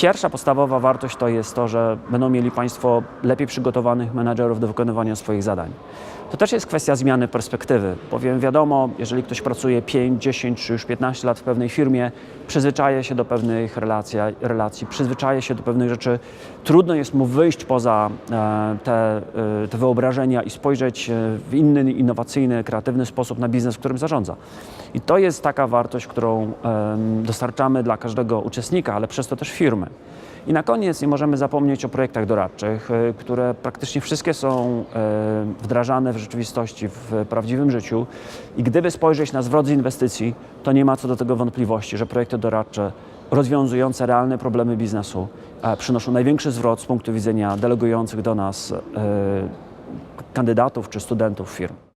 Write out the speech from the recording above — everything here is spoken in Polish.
Pierwsza podstawowa wartość to jest to, że będą mieli Państwo lepiej przygotowanych menadżerów do wykonywania swoich zadań. To też jest kwestia zmiany perspektywy, bowiem wiadomo, jeżeli ktoś pracuje 5, 10 czy już 15 lat w pewnej firmie, przyzwyczaja się do pewnych relacji, relacji przyzwyczaja się do pewnych rzeczy, trudno jest mu wyjść poza e, te, e, te wyobrażenia i spojrzeć e, w inny, innowacyjny, kreatywny sposób na biznes, którym zarządza. I to jest taka wartość, którą dostarczamy dla każdego uczestnika, ale przez to też firmy. I na koniec nie możemy zapomnieć o projektach doradczych, e, które praktycznie wszystkie są e, wdrażane w rzeczywistości, w prawdziwym życiu. I gdyby spojrzeć na zwrot z inwestycji, to nie ma co do tego wątpliwości, że projekty doradcze rozwiązujące realne problemy biznesu przynoszą największy zwrot z punktu widzenia delegujących do nas e, kandydatów czy studentów firm.